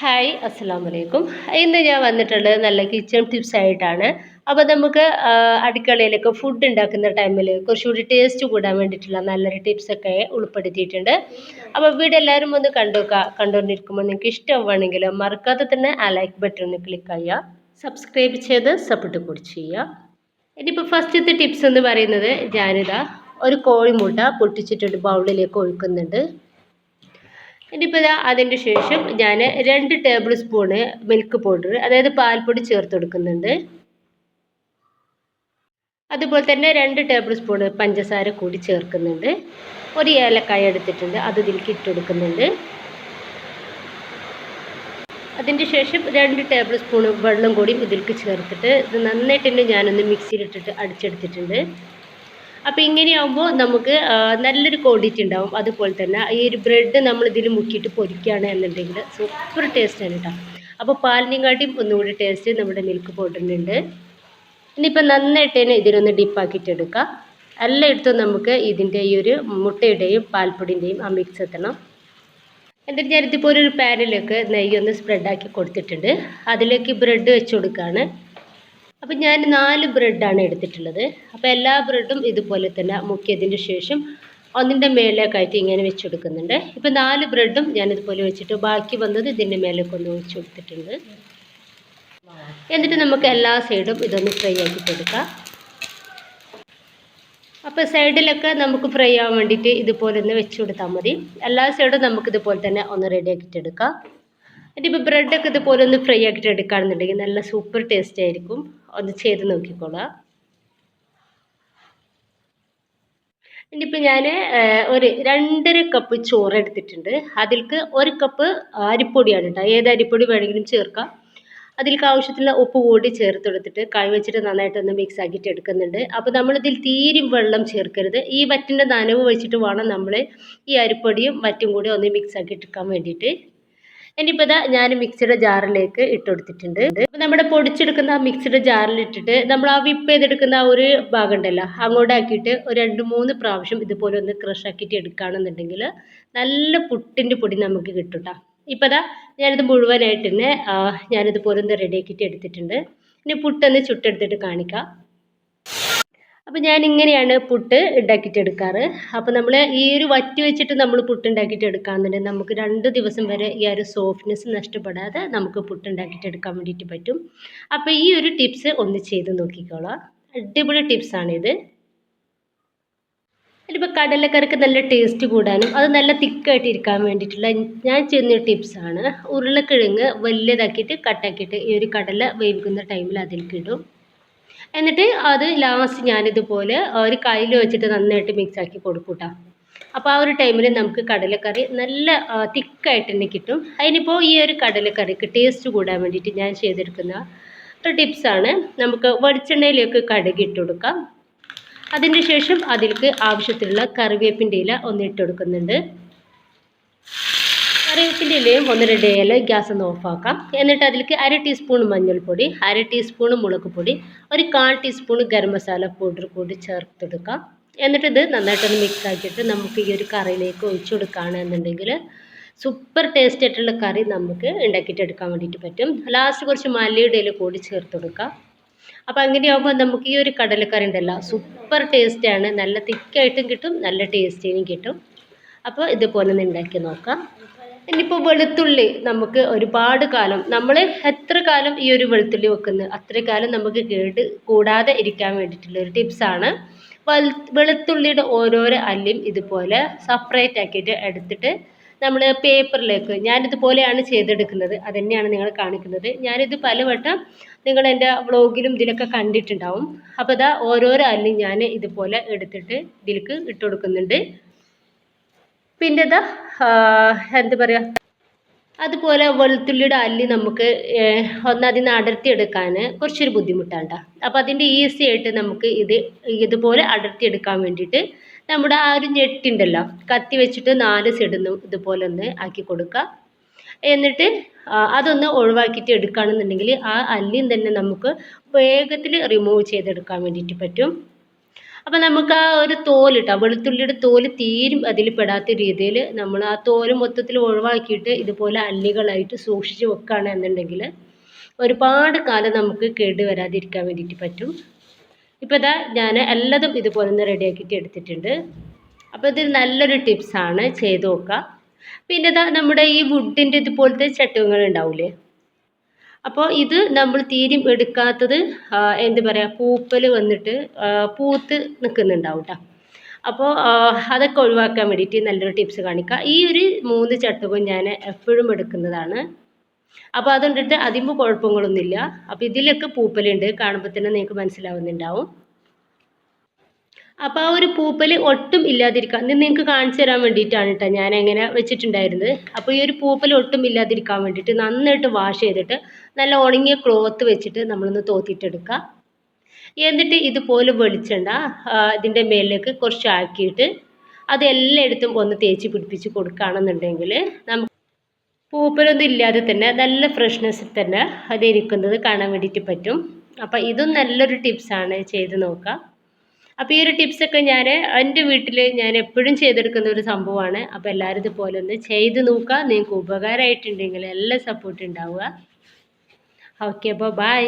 Hi അസ്സാം വലൈക്കും ഇന്ന് ഞാൻ വന്നിട്ടുള്ളത് നല്ല കിച്ചൺ ടിപ്സ് ആയിട്ടാണ്. അപ്പോൾ നമുക്ക് അടുക്കളയിലൊക്കെ ഫുഡ് ഉണ്ടാക്കുന്ന ടൈമിൽ കുറച്ചുകൂടി ടേസ്റ്റ് കൂടാൻ വേണ്ടിയിട്ടുള്ള നല്ലൊരു ടിപ്സൊക്കെ ഉൾപ്പെടുത്തിയിട്ടുണ്ട്. അപ്പോൾ വീഡിയോ എല്ലാവരും ഒന്ന് കണ്ടുവെക്കുക കണ്ടുകൊണ്ടിരിക്കുമ്പോൾ നിങ്ങൾക്ക് ഇഷ്ടമാണെങ്കിൽ മറക്കാതെ തന്നെ ആ ലൈക്ക് ബട്ടൺ ഒന്ന് ക്ലിക്ക് ചെയ്യുക. സബ്സ്ക്രൈബ് ചെയ്ത് സപ്പോർട്ട് കൂടി ചെയ്യുക. ഇനിയിപ്പോൾ ഫസ്റ്റത്തെ ടിപ്സ് എന്ന് പറയുന്നത് ഞാനിതാ ഒരു കോഴിമുട്ട പൊട്ടിച്ചിട്ടൊരു ബൗളിലേക്ക് ഒഴിക്കുന്നുണ്ട്. ഇനിയിപ്പോൾ ഇതാ അതിന്റെ ശേഷം ഞാൻ രണ്ട് ടേബിൾ സ്പൂണ് മിൽക്ക് പൗഡർ അതായത് പാൽപ്പൊടി ചേർത്ത് കൊടുക്കുന്നുണ്ട്. അതുപോലെ തന്നെ രണ്ട് ടേബിൾ സ്പൂണ് പഞ്ചസാര കൂടി ചേർക്കുന്നുണ്ട്. ഒരു ഏലക്കായ എടുത്തിട്ടുണ്ട് അത് ഇതിലേക്ക് ഇട്ട് കൊടുക്കുന്നുണ്ട്. അതിന്റെ ശേഷം രണ്ട് ടേബിൾ സ്പൂൺ വെള്ളം കൂടി ഇതിലേക്ക് ചേർത്തിട്ട് ഇത് നന്നായിട്ട് തന്നെ ഞാനൊന്ന് മിക്സിയിലിട്ടിട്ട് അടിച്ചെടുത്തിട്ടുണ്ട്. അപ്പോൾ ഇങ്ങനെയാകുമ്പോൾ നമുക്ക് നല്ലൊരു ക്വാണ്ടിറ്റി ഉണ്ടാവും. അതുപോലെ തന്നെ ഈ ഒരു ബ്രെഡ് നമ്മൾ ഇതിൽ മുക്കിയിട്ട് പൊരിക്കുകയാണ് എന്നുണ്ടെങ്കിൽ സൂപ്പർ ടേസ്റ്റാണ് കേട്ടോ അപ്പോൾ പാലിനെയും കാട്ടിയും ഒന്നുകൂടി ടേസ്റ്റ് നമ്മുടെ മിൽക്ക് പൗഡറിനുണ്ട് ഇനിയിപ്പോൾ നന്നായിട്ട് തന്നെ ഇതിനൊന്ന് ഡിപ്പാക്കിയിട്ട് എടുക്കുക എല്ലായിടത്തും നമുക്ക് ഇതിന്റെ ഈ ഒരു മുട്ടയുടെയും പാൽപ്പൊടിന്റെയും ആ മിക്സ് എത്തണം. എന്നിട്ട് ഞാനിതിപ്പോൾ ഒരു പാനിലേക്ക് നെയ്യ് ഒന്ന് സ്പ്രെഡാക്കി കൊടുത്തിട്ടുണ്ട്. അതിലേക്ക് ബ്രെഡ് വെച്ച് കൊടുക്കുകയാണ് അപ്പം ഞാൻ നാല് ബ്രെഡാണ് എടുത്തിട്ടുള്ളത്. അപ്പോൾ എല്ലാ ബ്രെഡും ഇതുപോലെ തന്നെ മുക്കിയതിന് ശേഷം ഒന്നിന്റെ മേലേക്കായിട്ട് ഇങ്ങനെ വെച്ച് കൊടുക്കുന്നുണ്ട് ഇപ്പം നാല് ബ്രെഡും ഞാനിതുപോലെ വെച്ചിട്ട് ബാക്കി വന്നത് ഇതിന്റെ മേലേക്ക് ഒന്ന് ഒഴിച്ചു കൊടുത്തിട്ടുണ്ട്. എന്നിട്ട് നമുക്ക് എല്ലാ സൈഡും ഇതൊന്ന് ഫ്രൈ ആക്കി കൊടുക്കാം. അപ്പോൾ സൈഡിലൊക്കെ നമുക്ക് ഫ്രൈ ആവാൻ വേണ്ടിയിട്ട് ഇതുപോലെ ഒന്ന് വെച്ച് കൊടുത്താൽ മതി. എല്ലാ സൈഡും നമുക്ക് ഇതുപോലെ തന്നെ ഒന്ന് റെഡി ഇനിയിപ്പോൾ ബ്രെഡൊക്കെ ഇതുപോലെ ഒന്ന് ഫ്രൈ ആക്കിയിട്ട് എടുക്കുകയാണെന്നുണ്ടെങ്കിൽ നല്ല സൂപ്പർ ടേസ്റ്റ് ആയിരിക്കും. ഒന്ന് ചെയ്ത് നോക്കിക്കോളാം. ഇനിയിപ്പോൾ ഞാൻ ഒരു രണ്ടര കപ്പ് ചോറ് എടുത്തിട്ടുണ്ട്. അതിൽക്ക് ഒരു കപ്പ് അരിപ്പൊടിയാണ് കേട്ടോ. ഏത് അരിപ്പൊടി വേണമെങ്കിലും ചേർക്കാം. അതിൽക്ക് ആവശ്യത്തിലുള്ള ഉപ്പ് കൂടി ചേർത്ത് കൊടുത്തിട്ട് കൈ വെച്ചിട്ട് നന്നായിട്ടൊന്ന് മിക്സ് ആക്കിയിട്ട് എടുക്കുന്നുണ്ട്. അപ്പോൾ നമ്മളിതിൽ തീരും വെള്ളം ചേർക്കരുത്. ഈ വറ്റിന്റെ നനവ് വെച്ചിട്ട് വേണം നമ്മൾ ഈ അരിപ്പൊടിയും വറ്റും കൂടി ഒന്ന് മിക്സ് ആക്കി എടുക്കാൻ വേണ്ടിയിട്ട്. ഇനിയിപ്പോൾ ഞാൻ മിക്സിയുടെ ജാറിലേക്ക് ഇട്ട് കൊടുത്തിട്ടുണ്ട് അപ്പോൾ നമ്മുടെ പൊടിച്ചെടുക്കുന്ന ആ മിക്സിയുടെ ജാറിൽ ഇട്ടിട്ട് നമ്മൾ ആ വിപ്പ് ചെയ്തെടുക്കുന്ന ആ ഒരു ഭാഗം ഉണ്ടല്ലോ അങ്ങോട്ടാക്കിയിട്ട് ഒരു രണ്ട് മൂന്ന് പ്രാവശ്യം ഇതുപോലെ ഒന്ന് ക്രഷ് ആക്കിയിട്ട് എടുക്കുകയാണെന്നുണ്ടെങ്കിൽ നല്ല പുട്ടിന്റെ പൊടി നമുക്ക് കിട്ടും കേട്ടോ ഇപ്പോൾ ഞാനിത് മുഴുവനായിട്ട് തന്നെ ഞാനിതുപോലെ ഒന്ന് റെഡിയാക്കിയിട്ട് എടുത്തിട്ടുണ്ട്. ഇനി പുട്ടൊന്ന് ചുട്ടെടുത്തിട്ട് കാണിക്കാം. അപ്പോൾ ഞാൻ ഇങ്ങനെയാണ് പുട്ട് ഉണ്ടാക്കിയിട്ട് എടുക്കാറ് അപ്പോൾ നമ്മൾ ഈ ഒരു വറ്റി വെച്ചിട്ട് നമ്മൾ പുട്ട് ഉണ്ടാക്കിയിട്ട് എടുക്കാമെന്നുണ്ടെങ്കിൽ നമുക്ക് രണ്ട് ദിവസം വരെ ഈ ഒരു സോഫ്റ്റ്നെസ് നഷ്ടപ്പെടാതെ നമുക്ക് പുട്ട് ഉണ്ടാക്കിയിട്ട് എടുക്കാൻ വേണ്ടിയിട്ട് പറ്റും. അപ്പോൾ ഈ ഒരു ടിപ്സ് ഒന്ന് ചെയ്ത് നോക്കിക്കോളാം. അടിപൊളി ടിപ്സാണിത് ഇതിപ്പോൾ കടലക്കറിക്ക് നല്ല ടേസ്റ്റ് കൂടാനും അത് നല്ല തിക്കായിട്ട് ഇരിക്കാൻ വേണ്ടിയിട്ടുള്ള ഞാൻ ചെയ്യുന്ന ടിപ്സാണ് ഉരുളക്കിഴങ്ങ് വലിയതാക്കിയിട്ട് കട്ടാക്കിയിട്ട് ഈ ഒരു കടല വേവിക്കുന്ന ടൈമിൽ അതിലേക്ക് ഇടും. എന്നിട്ട് അത് ലാസ്റ്റ് ഞാനിതുപോലെ ഒരു കയ്യിൽ വെച്ചിട്ട് നന്നായിട്ട് മിക്സ് ആക്കി കൊടുക്കും അപ്പോൾ ആ ഒരു ടൈമിൽ നമുക്ക് കടലക്കറി നല്ല തിക്കായിട്ട് തന്നെ കിട്ടും. അതിനിപ്പോൾ ഈ ഒരു കടലക്കറിക്ക് ടേസ്റ്റ് കൂടാൻ വേണ്ടിയിട്ട് ഞാൻ ചെയ്തെടുക്കുന്ന ഒരു ടിപ്സാണ് നമുക്ക് വെളിച്ചെണ്ണയിലേക്ക് കടുക് ഇട്ട് കൊടുക്കാം. അതിന് ശേഷം അതിലേക്ക് ആവശ്യത്തിലുള്ള കറിവേപ്പിന്റെ ഇല ഒന്ന് ഇട്ട് കൊടുക്കുന്നുണ്ട്. കറിവേപ്പിന്റെ ഇലയും ഒന്ന് രണ്ട് ഇല ഗ്യാസ് ഒന്ന് ഓഫാക്കാം എന്നിട്ട് അതിലേക്ക് അര ടീസ്പൂൺ മഞ്ഞൾപ്പൊടി അര ടീസ്പൂൺ മുളക് പൊടി ഒരു കാൽ ടീസ്പൂൺ ഗരം മസാല പൗഡർ കൂടി ചേർത്തെടുക്കാം. എന്നിട്ട് ഇത് നന്നായിട്ടൊന്ന് മിക്സ് ആക്കിയിട്ട് നമുക്ക് ഈ ഒരു കറിയിലേക്ക് ഒഴിച്ചു കൊടുക്കുകയാണെന്നുണ്ടെങ്കിൽ സൂപ്പർ ടേസ്റ്റ് ആയിട്ടുള്ള കറി നമുക്ക് ഉണ്ടാക്കിയിട്ടെടുക്കാൻ വേണ്ടിയിട്ട് പറ്റും. ലാസ്റ്റ് കുറച്ച് മല്ലിയുടെ ഇല കൂടി ചേർത്ത് കൊടുക്കാം അപ്പോൾ അങ്ങനെയാകുമ്പോൾ നമുക്ക് ഈ ഒരു കടലക്കറി ഉണ്ടല്ലോ സൂപ്പർ ടേസ്റ്റാണ് നല്ല തിക്കായിട്ടും കിട്ടും നല്ല ടേസ്റ്റിനും കിട്ടും. അപ്പോൾ ഇതുപോലെ ഒന്ന് ഉണ്ടാക്കി നോക്കാം. ഇനിയിപ്പോൾ വെളുത്തുള്ളി നമുക്ക് ഒരുപാട് കാലം നമ്മൾ എത്ര കാലം ഈ ഒരു വെളുത്തുള്ളി വെക്കുന്നത്? അത്ര കാലം നമുക്ക് കേട് കൂടാതെ ഇരിക്കാൻ വേണ്ടിയിട്ടുള്ള ഒരു ടിപ്സാണ് വെളുത്തുള്ളിയുടെ ഓരോരോ അല്ലിയും ഇതുപോലെ സെപ്പറേറ്റ് ആക്കിയിട്ട് എടുത്തിട്ട് നമ്മൾ പേപ്പറിലേക്ക് ഞാനിതുപോലെയാണ് ചെയ്തെടുക്കുന്നത് അത് തന്നെയാണ് നിങ്ങൾ കാണിക്കുന്നത്. ഞാനിത് പലവട്ടം നിങ്ങൾ എന്റെ വ്ളോഗിലും ഇതിലൊക്കെ കണ്ടിട്ടുണ്ടാവും. അപ്പോൾ ഇതാ ഓരോരോ അല്ലി ഞാൻ ഇതുപോലെ എടുത്തിട്ട് ഇതിലേക്ക് ഇട്ട് കൊടുക്കുന്നുണ്ട് പിന്നെ ഇതാ എന്താ പറയുക അതുപോലെ വെളുത്തുള്ളിയുടെ അല്ലി നമുക്ക് ഒന്നാദ്യം നിന്ന് അടർത്തിയെടുക്കാൻ കുറച്ചൊരു ബുദ്ധിമുട്ടാണ് കേട്ടോ അപ്പോൾ അതിന്റെ ഈസി ആയിട്ട് നമുക്ക് ഇത് ഇതുപോലെ അടർത്തിയെടുക്കാൻ വേണ്ടിയിട്ട് നമ്മുടെ ആ ഒരു ഞെട്ടുണ്ടല്ലോ കത്തി വെച്ചിട്ട് നാല് സൈഡിൽ ഇതുപോലെ ഒന്ന് ആക്കി കൊടുക്കുക. എന്നിട്ട് അതൊന്ന് ഒഴിവാക്കിയിട്ട് എടുക്കുകയാണെന്നുണ്ടെങ്കിൽ ആ അല്ലിയും തന്നെ നമുക്ക് വേഗത്തിൽ റിമൂവ് ചെയ്തെടുക്കാൻ വേണ്ടിയിട്ട് പറ്റും. അപ്പോൾ നമുക്ക് ആ ഒരു തോലിട്ടോ വെളുത്തുള്ളിയുടെ തോൽ തീരും അതിൽ പെടാത്ത രീതിയിൽ നമ്മൾ ആ തോൽ മൊത്തത്തിൽ ഒഴിവാക്കിയിട്ട് ഇതുപോലെ അല്ലികളായിട്ട് സൂക്ഷിച്ച് വെക്കുകയാണ് എന്നുണ്ടെങ്കിൽ ഒരുപാട് കാലം നമുക്ക് കേട് വരാതിരിക്കാൻ വേണ്ടിയിട്ട് പറ്റും. ഇപ്പോൾ ഇതാ ഞാൻ എല്ലാതും ഇതുപോലെ ഒന്ന് റെഡിയാക്കിയിട്ട് എടുത്തിട്ടുണ്ട്. അപ്പോൾ ഇത് നല്ലൊരു ടിപ്സാണ് ചെയ്ത് നോക്കുക. പിന്നെ ഇതാ നമ്മുടെ ഈ വുഡിന്റെ ഇതുപോലത്തെ ചട്ടുകങ്ങൾ ഉണ്ടാവില്ലേ അപ്പോൾ ഇത് നമ്മൾ തീരെ എടുക്കാത്തത് എന്ത് പറയുക പൂപ്പൽ വന്നിട്ട് പൂത്ത് നിൽക്കുന്നുണ്ടാവും കേട്ടോ അപ്പോൾ അതൊക്കെ ഒഴിവാക്കാൻ വേണ്ടിയിട്ട് നല്ലൊരു ടിപ്സ് കാണിക്കുക ഈ ഒരു മൂന്ന് ചട്ടുകം ഞാൻ എപ്പോഴും എടുക്കുന്നതാണ്. അപ്പോൾ അതുകൊണ്ടിട്ട് അതിമ്പോൾ കുഴപ്പങ്ങളൊന്നുമില്ല. അപ്പോൾ ഇതിലൊക്കെ പൂപ്പലുണ്ട്. കാണുമ്പോൾ തന്നെ നിങ്ങൾക്ക് മനസ്സിലാവുന്നുണ്ടാവും. അപ്പോൾ ആ ഒരു പൂപ്പൽ ഒട്ടും ഇല്ലാതിരിക്കാൻ ഇത് നിങ്ങൾക്ക് കാണിച്ചു തരാൻ വേണ്ടിയിട്ടാണ് കേട്ടോ ഞാൻ എങ്ങനെ വെച്ചിട്ടുണ്ടായിരുന്നത്. അപ്പോൾ ഈ ഒരു പൂപ്പൽ ഒട്ടും ഇല്ലാതിരിക്കാൻ വേണ്ടിയിട്ട് നന്നായിട്ട് വാഷ് ചെയ്തിട്ട് നല്ല ഉണങ്ങിയ ക്ലോത്ത് വെച്ചിട്ട് നമ്മളൊന്ന് തോത്തിയിട്ടെടുക്കുക എന്നിട്ട് ഇതുപോലെ വെളിച്ചെണ്ണ ഇതിന്റെ മേലിലേക്ക് കുറച്ച് ആക്കിയിട്ട് അതെല്ലായിടത്തും ഒന്ന് തേച്ച് പിടിപ്പിച്ച് കൊടുക്കുകയാണെന്നുണ്ടെങ്കിൽ നമുക്ക് പൂപ്പലൊന്നും ഇല്ലാതെ തന്നെ നല്ല ഫ്രഷ്നെസ്സിൽ തന്നെ അത് ഇരിക്കുന്നത് കാണാൻ വേണ്ടിയിട്ട് പറ്റും. അപ്പോൾ ഇതും നല്ലൊരു ടിപ്സാണ് ചെയ്ത് നോക്കുക അപ്പോൾ ഈ ഒരു ടിപ്സൊക്കെ ഞാൻ എന്റെ വീട്ടിൽ ഞാൻ എപ്പോഴും ചെയ്തെടുക്കുന്ന ഒരു സംഭവമാണ്. അപ്പോൾ എല്ലാവരും ഇതുപോലെ ഒന്ന് ചെയ്ത് നോക്കുക. നിങ്ങൾക്ക് ഉപകാരമായിട്ടുണ്ടെങ്കിൽ എല്ലാ സപ്പോർട്ട് ഉണ്ടാവുക. ഓക്കെ അപ്പോൾ ബൈ